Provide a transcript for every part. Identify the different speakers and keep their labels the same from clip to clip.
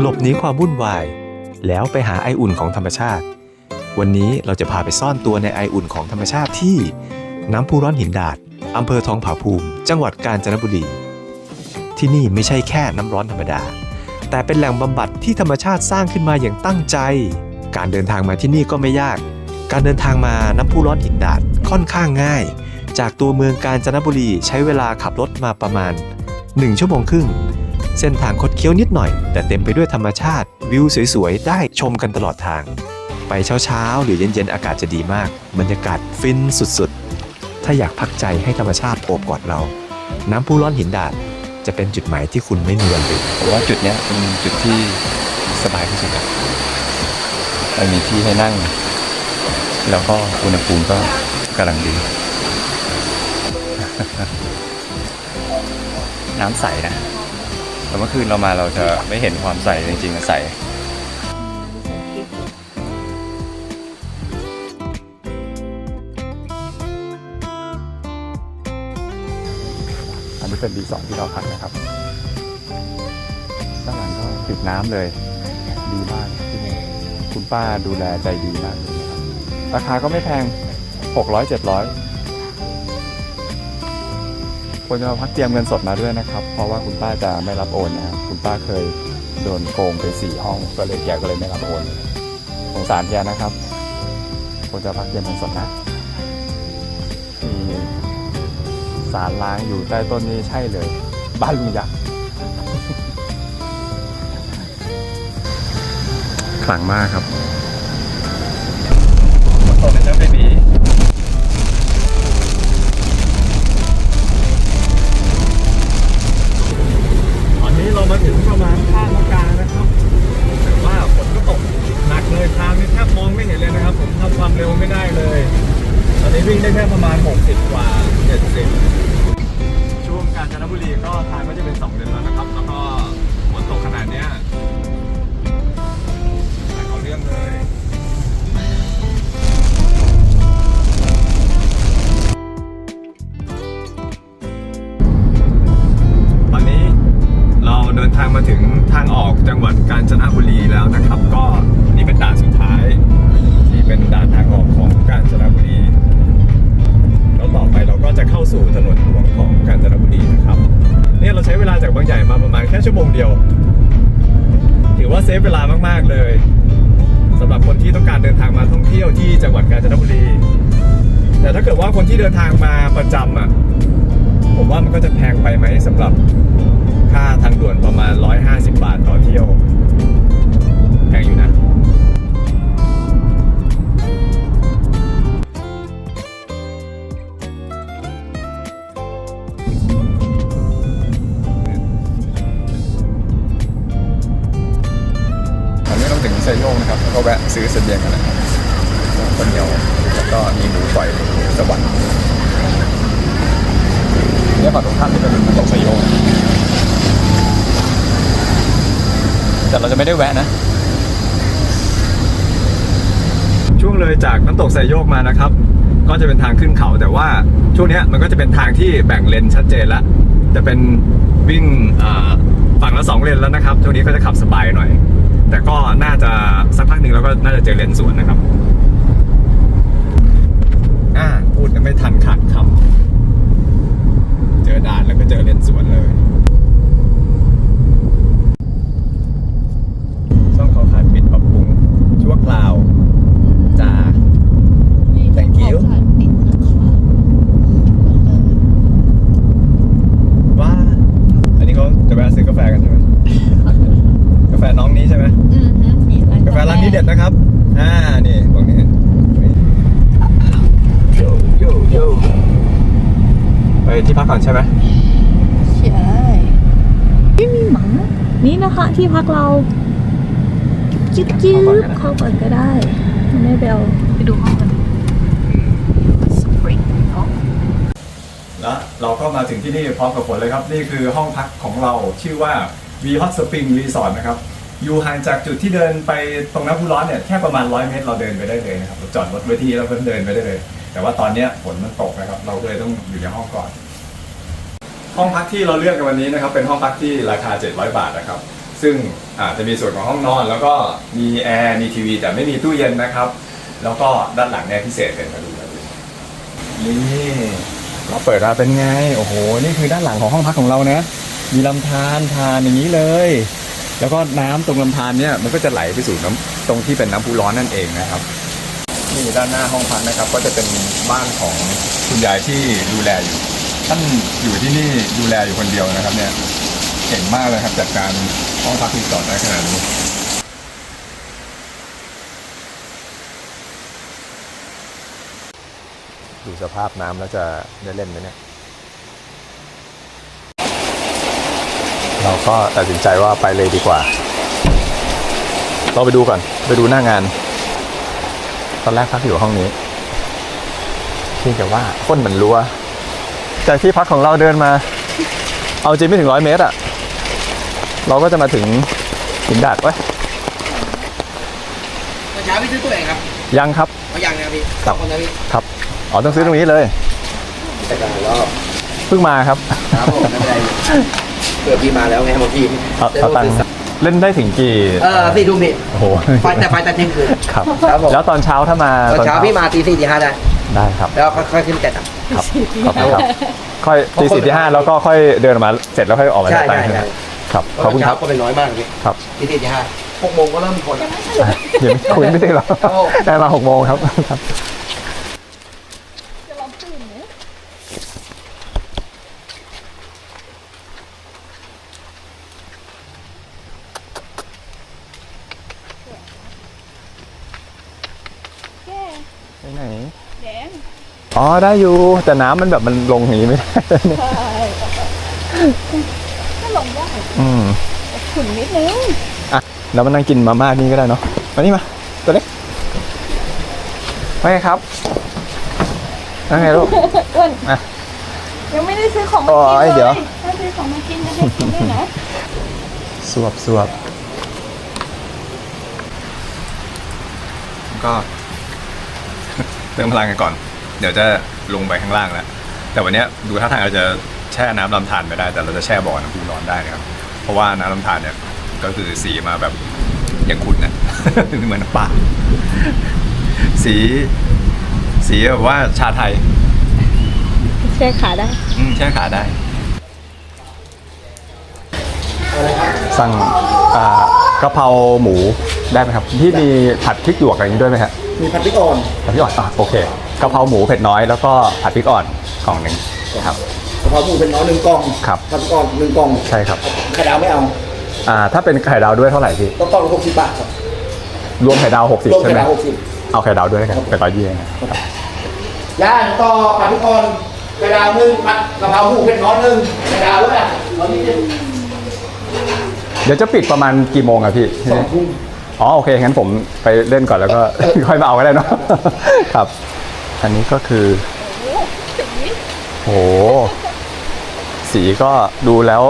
Speaker 1: หลบหนีความวุ่นวาย แล้วไปหาไออุ่นของธรรมชาติ วันนี้เราจะพาไปซ่อนตัวในไออุ่นของธรรมชาติที่น้ำพุร้อนหินดาดอำเภอทองผาภูมิ จังหวัดกาญจนบุรี ที่นี่ไม่ใช่แค่น้ำร้อนธรรมดา แต่เป็นแหล่งบำบัดที่ธรรมชาติสร้างขึ้นมาอย่างตั้งใจ การเดินทางมาที่นี่ก็ไม่ยาก การเดินทางมาน้ำพุร้อนหินดาดค่อนข้างง่าย จากตัวเมืองกาญจนบุรีใช้เวลาขับรถมาประมาณ 1 ชั่วโมงครึ่ง เส้นทางคดเคี้ยวนิดหน่อย แต่เต็มไปด้วยธรรมชาติ วิวสวยๆ ได้ชมกันตลอดทาง ไปเช้าๆ หรือเย็นๆ อากาศจะดีมาก บรรยากาศฟินสุดๆ ถ้าอยากพักใจให้ธรรมชาติโอบกอดเรา น้ำพุร้อนหินดาดจะเป็นจุดหมายที่คุณไม่มีวันลืม
Speaker 2: ผมว่าจุดนี้เป็นจุดที่สบายที่สุดครับมันมีที่ให้นั่ง แล้วก็อุณหภูมิก็กำลังดี น้ำใสนะ แต่เมื่อคืนเรามาเราจะไม่เห็นความใสจริงๆใสอันนี้เป็นดีสองที่เราพักนะครับด้านหลังก็ติดน้ำเลย ดีมากที่นี่คุณป้าดูแลใจดีมากเลยนะครับราคาก็ไม่แพง 600 700 ควรจะพักเตรียมเงินสดมาด้วยนะครับ เพราะว่าคุณป้าจะไม่รับโอนนะครับคุณป้าเคยโดนโกงไปสี่ห้องก็เลยแกก็เลยไม่รับโอนสงสารแกนะครับควรจะพักเตรียมเงินสดนะมีสารล้างอยู่ใต้ต้นนี้ใช่เลย บ้านลุงยักษ์ขลังมากครับฝนตกเลยจ้าเบบี เลยทางนี่แทบมองไม่เห็นเลยนะครับ ผมทำความเร็วไม่ได้เลย ตอนนี้วิ่งได้แค่ประมาณ 60 กว่า 70 ช่วงกาญจนบุรีก็ทางก็จะเป็น 2 เลนแล้วนะครับ แล้วก็ฝนตกขนาดเนี้ย ก็จะแพงไปไหมสำหรับค่าทางด่วนประมาณ 150 บาทต่อเที่ยวแพงอยู่นะตอนนี้เราถึงไซโยกนะครับ แล้วก็แวะซื้อเสบียงกันนะครับคนเดียวแล้วก็มีหมูฝอยสวรรค์ เนี่ยฝั่งตรงข้ามจะเป็นน้ำตกไซโยกนะแต่เราจะไม่ได้แวะนะ ช่วงเลยจากน้ำตกไซโยกมานะครับ ก็จะเป็นทางขึ้นเขาแต่ว่าช่วงเนี้ยมันก็จะเป็นทางที่แบ่งเลนชัดเจนแล้วจะเป็นวิ่งอ่าฝั่งละสองเลนแล้วนะครับช่วงนี้ก็จะขับสบายหน่อย แต่ก็น่าจะสักพักหนึ่งเราก็น่าจะเจอเลนสวนนะครับอ่าพูดกันไม่ทันขาดคำเจอด่านแล้วก็เจอเลนสวนเลยช่องเขาขาดปิดปรับปรุงชั่วคราวจ้า Thank you ว่า อันนี้เขาจะแวะซื้อกาแฟกันใช่ไหม กาแฟน้องนี้ใช่ไหม กาแฟร้านนี้เด็ดนะครับ อ่า นี่ตรงนี้โยโยโยไป ที่พักก่อนใช่ไหม
Speaker 3: ใช่ไม่มีหมานี่นะคะที่พักเราจิ๊บจิ๊บเข้าก่อนก็ได้ไม่เบลไปดูห้องกันสปริงห้อง
Speaker 2: แล้วเราก็มาถึงที่นี่พร้อมกับฝนเลยครับ นี่คือห้องพักของเราชื่อว่า V Hot Spring Resort นะครับ อยู่ห่างจากจุดที่เดินไปตรงน้ำพุร้อนเนี่ยแค่ประมาณ 100 เมตรเราเดินไปได้เลยนะครับเราจอดรถไว้ที่แล้วก็เดินไปได้เลย แต่ว่าตอนเนี้ยฝนมันตกนะครับ เราก็เลยต้องอยู่ในห้องก่อน ห้องพักที่เราเลือกกันวันนี้นะครับเป็นห้องพักที่ราคา 700 บาทนะครับ ซึ่งอาจจะมีส่วนของห้องนอน แล้วก็มีแอร์มีทีวี แต่ไม่มีตู้เย็นนะครับ แล้วก็ด้านหลังเนี่ยพิเศษเป็นมาดูมาดูนี่เราเปิดมาเป็นไงโอ้โหนี่คือด้านหลังของห้องพักของเรานะ มีลำธารทานอย่างนี้เลย แล้วก็น้ำตรงลำธารเนี่ยมันก็จะไหลไปสู่น้ำตรงที่เป็นน้ำพุร้อนนั่นเองนะครับ นี่ด้านหน้าห้องพักนะครับ ก็จะเป็นบ้านของคุณยายที่ดูแลอยู่ ท่านอยู่ที่นี่ดูแลอยู่คนเดียวนะครับ เนี่ยเก่งมากเลยครับจัดการห้องพักรีสอร์ทได้ขนาดนี้ดูสภาพน้ำแล้วจะได้เล่นไหมเนี่ย เราก็ตัดสินใจว่าไปเลยดีกว่า เราไปดูก่อน ไปดูหน้างาน ตอนแรกพักอยู่ห้องนี้เพียงแต่ว่าก้นเหมือนรั้ว จากที่พักของเราเดินมา เอาจริงไม่ถึงร้อยเมตรอะเราก็จะมาถึงหินดาดไว้ย
Speaker 4: เมื่อเช้าพี่ซื้อตัวเองครับ
Speaker 2: ยังครับ
Speaker 4: เอาอย่างนะครับพี่
Speaker 2: ครับ
Speaker 4: คนนะพี่
Speaker 2: ครับอ๋อต้องซื้อตรงนี้เลย
Speaker 4: แต่ก็รอบ
Speaker 2: เพิ่งมาครับ
Speaker 4: ครับผมไม่เป็นไรเกิดพี่มาแล้วไงบางที
Speaker 2: เอาเอาตังค์เล่นได้ถึงกี่
Speaker 4: เออสี่ทุ่มพี่
Speaker 2: โอ้โห
Speaker 4: ไฟแต่ไฟแต่เที่ยงคืน
Speaker 2: ครับ
Speaker 4: ครับผม
Speaker 2: แล้วตอนเช้าถ้ามา
Speaker 4: ตอนเช้าพี่มาตีสี่ตีห้าได้
Speaker 2: ได้ครับ
Speaker 4: แล้วค่อยๆขึ้นแต่ต่
Speaker 2: ครับขอบคุณครับ ค่อยตีสี่ตีห้าแล้วก็ค่อยเดินออกมาเสร็จแล้วค่อยออกมา
Speaker 4: ใช่
Speaker 2: ได้ตัง
Speaker 4: ใช่
Speaker 2: ค์
Speaker 4: ใช่
Speaker 2: ครับขอบคุณครับ
Speaker 4: ก็เป็นน้อยมากพี่
Speaker 2: ครับ
Speaker 4: ตีสี่ตีห้าหกโมงก็เริ่มมีคนแล้ว
Speaker 2: เดี๋ยวคุยไม่ได้หรอ
Speaker 4: ครับผม
Speaker 2: ได้มาหกโมงครับครับ
Speaker 3: จะลองตื่นไหมแก่
Speaker 2: ไปไหน
Speaker 3: แดง
Speaker 2: อ๋อได้อยู่ แต่น้ำมันแบบมันลงอย่างนี้ไม่ได้
Speaker 3: ใช่ถ้าลงได้
Speaker 2: อืม
Speaker 3: ขุนนิดนึง
Speaker 2: อะแล้วมานั่งกินมาม่านี่ก็ได้เนาะมานี่มา ตัวเล็กว่าไงครับว่าไงลูก
Speaker 3: อ้วน
Speaker 2: อะ
Speaker 3: ยังไม่ได้ซื้อของมา
Speaker 2: โอ้
Speaker 3: กิน
Speaker 2: ย
Speaker 3: เลย
Speaker 2: เดี๋ยว
Speaker 3: ถ้าซื้อของมากินจะให้กินด้วยนะ
Speaker 2: สวบสวบก็เติมพลังกันก่อน เดี๋ยวจะลงไปข้างล่างแล้วแต่วันเนี้ยดูท่าทางเราจะแช่น้ำลำธารไม่ได้ แต่เราจะแช่บ่อน้ำพุร้อนได้นะครับ เพราะว่าน้ำลำธารเนี่ยก็คือสีมาแบบอย่างขุ่นนะเหมือนน้ำปลาสีสีแบบว่าชาไทย
Speaker 3: แช่ขาได้
Speaker 2: อืมแช่ขาได้ สั่งอ่ากะเพราหมูได้ไหมครับ ที่มีผัดพริกหยวกอะไรอย่างนี้ด้วยไหมฮะ
Speaker 4: มีพันธุ์อ่อน
Speaker 2: ผัดพริกอ่อนอะโอเค กะเพราหมูเผ็ดน้อยแล้วก็ผัดพริกอ่อนกล่องหนึ่งครับ
Speaker 4: กะเพราหมูเป็นน้อยหนึ่งกล่อง
Speaker 2: ครับ
Speaker 4: พันธุ์อ่อนหนึ่งกล่อง
Speaker 2: ใช่ครับ
Speaker 4: ไข่ดาวไม่เอา
Speaker 2: อ่าถ้าเป็นไข่ดาวด้วยเท่าไหร่พี่
Speaker 4: ต้องกล่องละหกสิบบาทครับ
Speaker 2: รวมไข่ดาว
Speaker 4: รวม
Speaker 2: 60ใช่
Speaker 4: ไข่
Speaker 2: ไหม
Speaker 4: ดาวหกสิบ
Speaker 2: เอาไข่ดาวด้วยกันเป็นร้อยยี่เอง
Speaker 4: ย่างต่อผัดพริกอ่อนไข่ดาวหนึ่งผัดกะเพราหมูเป็นน้อยหนึ่งไข่ดาวด้วยอะตอนนี้
Speaker 2: เดี๋ยวจะปิดประมาณกี่โมงอะพี่
Speaker 4: สองทุ่ม
Speaker 2: อ๋อโอเคงั้นผมไปเล่นก่อนแล้วก็ ค่อยมาเอาก็ได้เนาะ ครับ อันนี้ก็คือ โอ้โหสีก็ดูแล้ว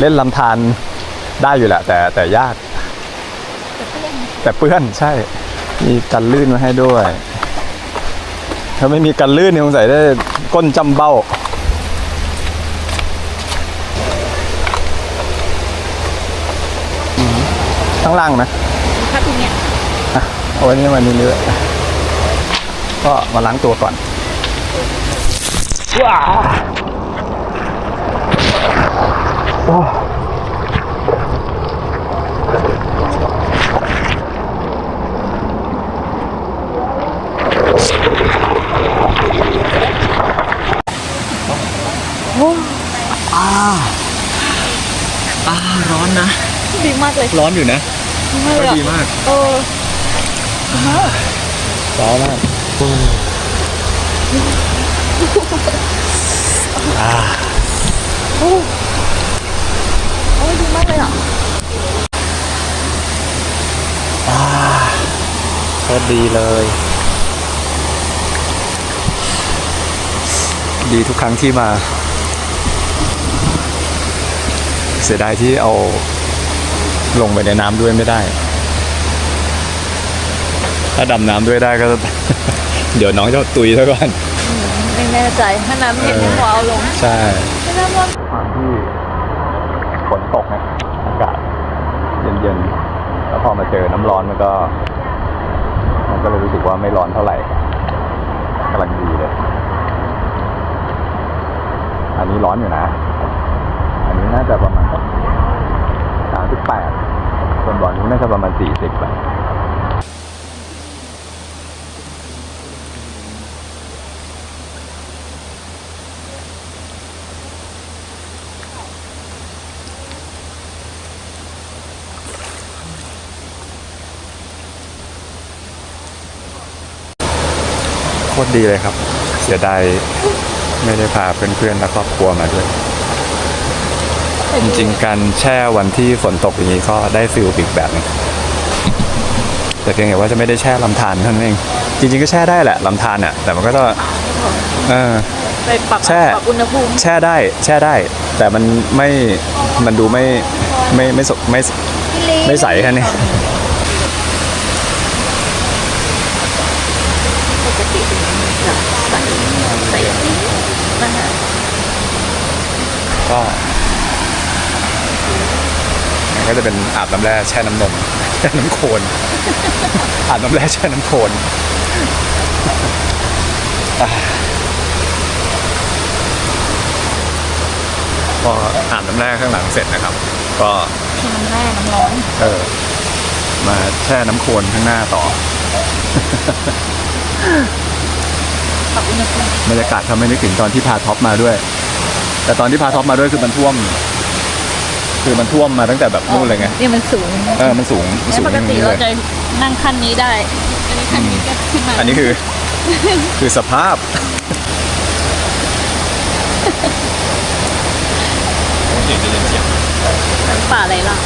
Speaker 2: เล่นลำธารได้อยู่แหละ แต่แต่ยาก แต่เปื้อนใช่ มีกันลื่นมาให้ด้วย ถ้าไม่มีกันลื่นเนี่ยสงสัยได้ก้นจำเบ้าข้างล่างนะ
Speaker 3: พักตรงเนี้ย
Speaker 2: อะเอาไว้นี่มานี่เรื่อยๆ ก็มาล้างตัวก่อนว้าโอ้อ่าร้อนนะ
Speaker 3: ดีมากเลย
Speaker 2: ร้อนอยู่นะ
Speaker 3: ดีมาก
Speaker 2: ก็
Speaker 3: เลย
Speaker 2: ดีมาก
Speaker 3: เออดีมาก
Speaker 2: ร้อนมาก อ่า
Speaker 3: โอ้โอ้ยดีมากเลยอะ
Speaker 2: โคตรดีเลย ดีทุกครั้งที่มา เสียดายที่เอาลงไปในน้ำด้วยไม่ได้ ถ้าดำน้ำด้วยได้ก็ เดี๋ยวน้องจะตุยซะก่อน
Speaker 3: ไม่แน่ใจถ้าน้ำเย็นนี่หัวเอาลง
Speaker 2: ใช่
Speaker 3: ไม่น่าว่า
Speaker 2: ความที่ฝนตกนะอากาศย็นแล้วพอมาเจอน้ำร้อนมันก็ มันก็เลยรู้สึกว่าไม่ร้อนเท่าไหร่กำลังดีเลย อันนี้ร้อนอยู่นะ อันนี้น่าจะประมาณสามสิบแปดส่วนบ่อนี้น่าจะประมาณสี่สิบแหละ คตรดีเลยครับ เสียดายไม่ได้พาเพื่อนๆและครอบครัวมาด้วย จริงๆ การแช่วันที่ฝนตกอย่างนี้ก็ได้ฟิลอีกแบบหนึงแต่เพียงแต่ว่าจะไม่ได้แช่ลำธารเท่านั้นเอง จริงๆก็แช่ได้แหละลำธารอะแต่มันก็ต้องเออ
Speaker 3: ไปปรับ
Speaker 2: แช่
Speaker 3: ปรับอุณหภูมิ
Speaker 2: แช่ได้แช่ได้ แต่มันไม่มันดูไม่ไม่ไม่สไม่ไม่ใสแค่นี้
Speaker 3: ปกติจะใส่ใส่นะคะ
Speaker 2: ก็มันก็จะเป็นอาบน้ำแร่แช่น้ำนมแช่น้ำโคลนอาบน้ำแร่แช่น้ำโคลนพออาบน้ำแร่ข้างหลังเสร็จนะครับ ก็
Speaker 3: ที่น้ำแร่น้ำร้อน
Speaker 2: เออ มาแช่น้ำโคลนข้างหน้าต่อ
Speaker 3: บอุณหภูมิ
Speaker 2: บรรยากาศทำให้นึกถึงตอนที่พาท็อปมาด้วย แต่ตอนที่พาท็อปมาด้วยคือมันท่วม คือมันท่วมมาตั้งแต่แบบนู่นเลยไง
Speaker 3: เนี่ยมันสูง
Speaker 2: เออมันสูงมัน
Speaker 3: แล้ว
Speaker 2: สูง
Speaker 3: ปก
Speaker 2: อย่าง
Speaker 3: ติ
Speaker 2: นี้เล
Speaker 3: เรา
Speaker 2: ย
Speaker 3: จะนั่งขั้นนี้ได้ อันนี้ขั้นนี้ก็ขึ้นมา
Speaker 2: อันนี้คือ คือสภาพเสียงจะเย็นเสียง
Speaker 3: น้ำป่าอะไรล่ะ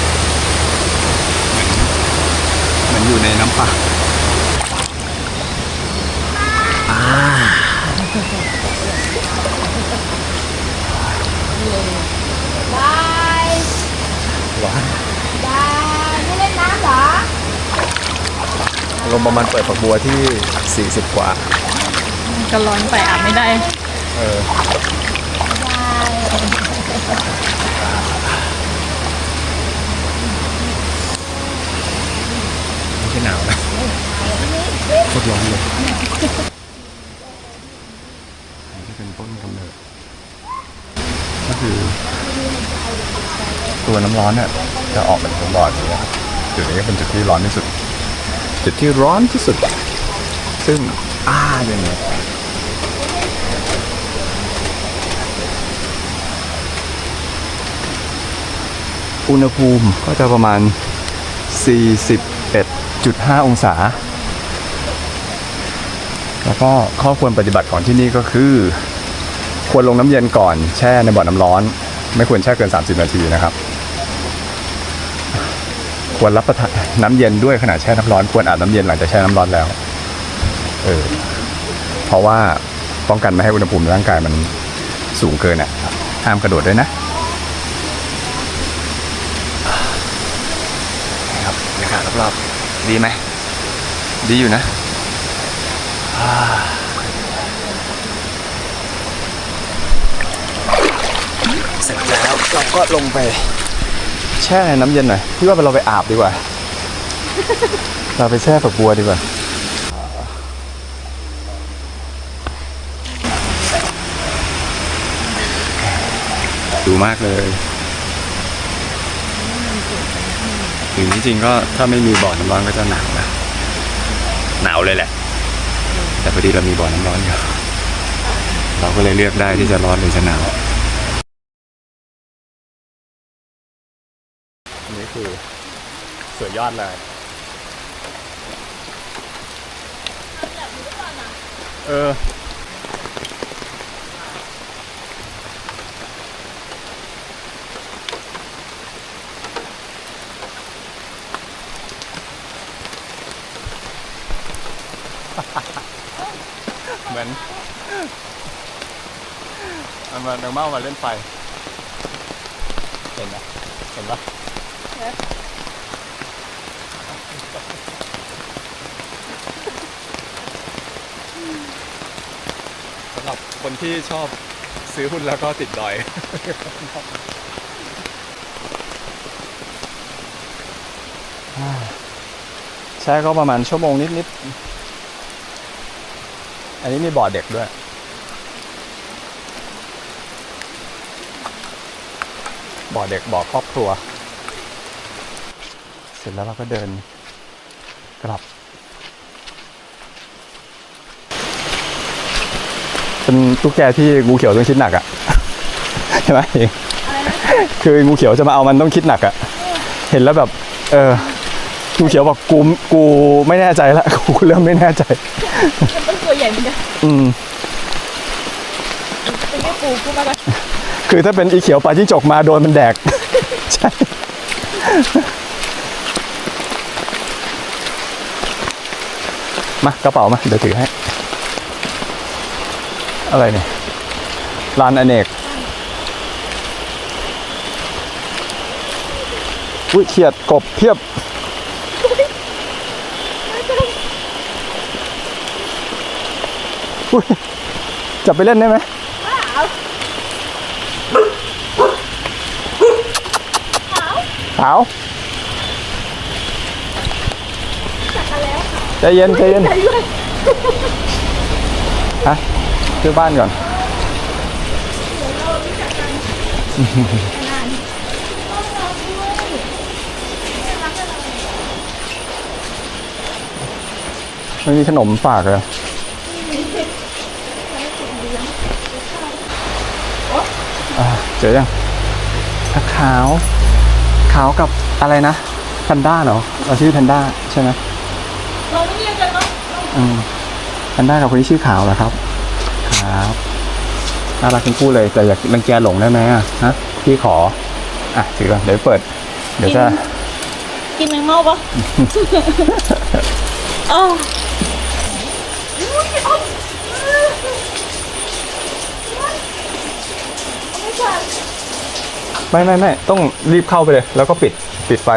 Speaker 2: เหมือนอยู่ในน้ำป่า ลมณ์ประมาณเปิดฝักบัวที่ 40 กว่า
Speaker 3: ก็ร้อนไปอาบไม่ได้
Speaker 2: เออไม่ใช่หนาวนะโคตรร้อนเลยอันนี้เป็นต้นกำเนิดก็คือ ตัวน้ำร้อนเนี่ยจะออกเป็นบ่ออย่างเงี้ยจุดนี้ก็เป็นจุดที่ร้อนที่สุด จุดที่ร้อนที่สุด ซึ่งอ้าเนี่ยเนี่ยอุณหภูมิก็จะประมาณ 41.5 องศา แล้วก็ข้อควรปฏิบัติของที่นี่ก็คือ ควรลงน้ำเย็นก่อนแช่ในบ่อน้ำร้อน ไม่ควรแช่เกิน 30 นาทีนะครับ ควรรับประทาน น้ำเย็นด้วยขณะแช่น้ำร้อนควรอาบน้ำเย็นหลังจากแช่น้ำร้อนแล้ว เออ เพราะว่าป้องกันไม่ให้อุณหภูมิในร่างกายมันสูงเกินอะห้ามกระโดดด้วยนะครับบรรยากาศรอบๆดีไหมดีอยู่นะเสร็จแล้วเราก็ลงไป แช่ในน้ำเย็นหน่อยพี่ว่าเราไปอาบดีกว่า เราไปแช่ฝักบัวดีกว่า ดูมากเลยถึงที่จริงก็ถ้าไม่มีบ่อน้ำร้อนก็จะหนาวนะ หนาวเลยแหละ แต่พอดีเรามีบ่อน้ำร้อนอยู่เราก็เลยเลือกได้ที่จะร้อนหรือจะหนาวอันนี้คือสวยยอดเลย เออ เหมือนมันมาเดงเมามาเล่นไฟ เห็นไหมเห็นปะสำห รับคนที่ชอบซื้อหุ้นแล้วก็ติดดอยแช่ก็ประมาณชั่วโมงนิดๆ อันนี้มีบ่อเด็กด้วย บ่อเด็กบ่อครอบครัว เสร็จแล้วเราก็เดินกลับ เป็นตุ๊กแกที่งูเขียวต้องคิดหนักอะใช่ไหมเองคืองูเขียวจะมาเอามันต้องคิดหนักอะเห็นแล้วแบบ เอองูเขียวบอกกูกูไม่แน่ใจละกูเริ่มไม่แน่ใจ
Speaker 3: มันต้องตัวใหญ่เหมือนกัน
Speaker 2: อืม
Speaker 3: เป็นแม่ปูขึ้นมากัน
Speaker 2: คือถ้าเป็นอีเขียวปลาจิ้งจกมาโดนมันแดก ใช่มากระเป๋ามา เดี๋ยวถือให้ อะไรเนี่ยร้านอเนกอุ้ยเขียดกบเพียบ อุ้ยจับไปเล่นได้ไหมขาวใจเย็นใจเย็นฮะ ซื้อบ้านก่อนไม่มีขนมฝากเลยอะเจอยังขาว ขาวกับอะไรนะแพนด้าเหรอเราชื่อแพนด้าใช่ไหม
Speaker 3: เราไม่เรียกกันเนาะ
Speaker 2: อืมแพนด้ากับคนที่ชื่อขาวเหรอครับครับ น่ารักทั้งคู่เลยแต่อยากรังแกหลงได้ไหมอะฮะพี่ขอ อะถือก่อนเดี๋ยวเปิด เดี๋ยวจะ
Speaker 3: กินแมงเม่าปะอ้าวอุ๊ยเอาเอาไม่ใช่
Speaker 2: ไม่ไม่ไม่ต้องรีบเข้าไปเลย แล้วก็ปิดปิดไฟ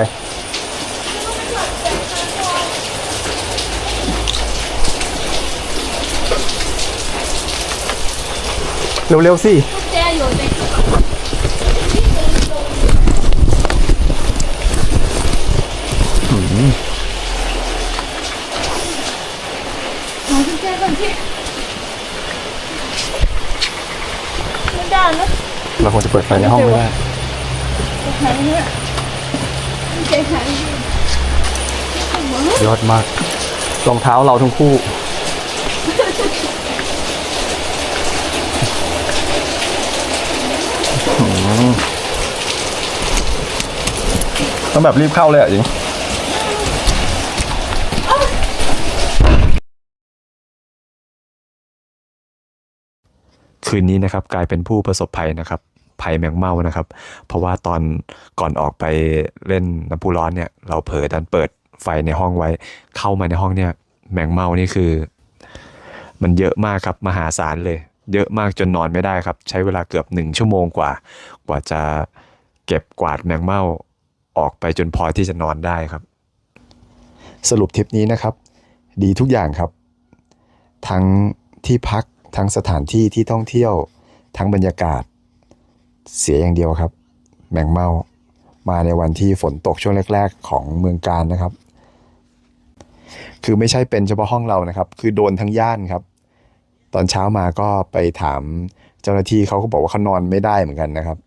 Speaker 2: เร็วๆสิ
Speaker 3: แจอยู่ในกระเป๋าหากุญแจก่อนพี่ไม่ได้นะ
Speaker 2: เราควรจะเปิดไฟในห้องไม่ได้
Speaker 3: หายเนี่ยกุญแจหาย
Speaker 2: ยอดมาก รองเท้าเราทั้งคู่ ต้องแบบรีบเข้าเลยอะจริง
Speaker 1: คืนนี้นะครับกลายเป็นผู้ประสบภัยนะครับภัยแมงเม่านะครับ เพราะว่าตอนก่อนออกไปเล่นน้ำพุร้อนเนี่ย เราเผลอดันเปิดไฟในห้องไว้ เข้ามาในห้องเนี่ย แมงเม่านี่คือ มันเยอะมากครับมหาศาลเลย เยอะมากจนนอนไม่ได้ครับ ใช้เวลาเกือบหนึ่งชั่วโมงกว่า กว่าจะเก็บกวาดแมงเม่าออกไปจนพอที่จะนอนได้ครับ สรุปทริปนี้นะครับ ดีทุกอย่างครับ ทั้งที่พักทั้งสถานที่ที่ท่องเที่ยว ทั้งบรรยากาศ เสียอย่างเดียวครับ แมงเม่ามาในวันที่ฝนตกช่วงแรก ๆ ของเมืองการนะครับ คือไม่ใช่เป็นเฉพาะห้องเรานะครับ คือโดนทั้งย่านครับ ตอนเช้ามาก็ไปถามเจ้าหน้าที่เขาก็บอกว่าเขานอนไม่ได้เหมือนกันนะครับ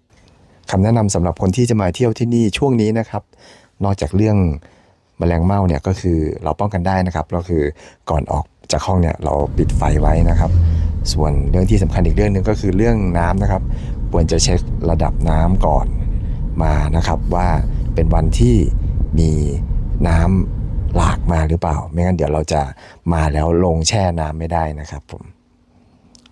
Speaker 1: คำแนะนำสำหรับคนที่จะมาเที่ยวที่นี่ช่วงนี้นะครับ นอกจากเรื่องแมลงเม่าเนี่ยก็คือเราป้องกันได้นะครับก็คือก่อนออกจากห้องเนี่ยเราปิดไฟไว้นะครับ ส่วนเรื่องที่สำคัญอีกเรื่องหนึ่งก็คือเรื่องน้ำนะครับ ควรจะเช็คระดับน้ำก่อนมานะครับ ว่าเป็นวันที่มีน้ำหลากมาหรือเปล่า ไม่งั้นเดี๋ยวเราจะมาแล้วลงแช่น้ำไม่ได้นะครับผม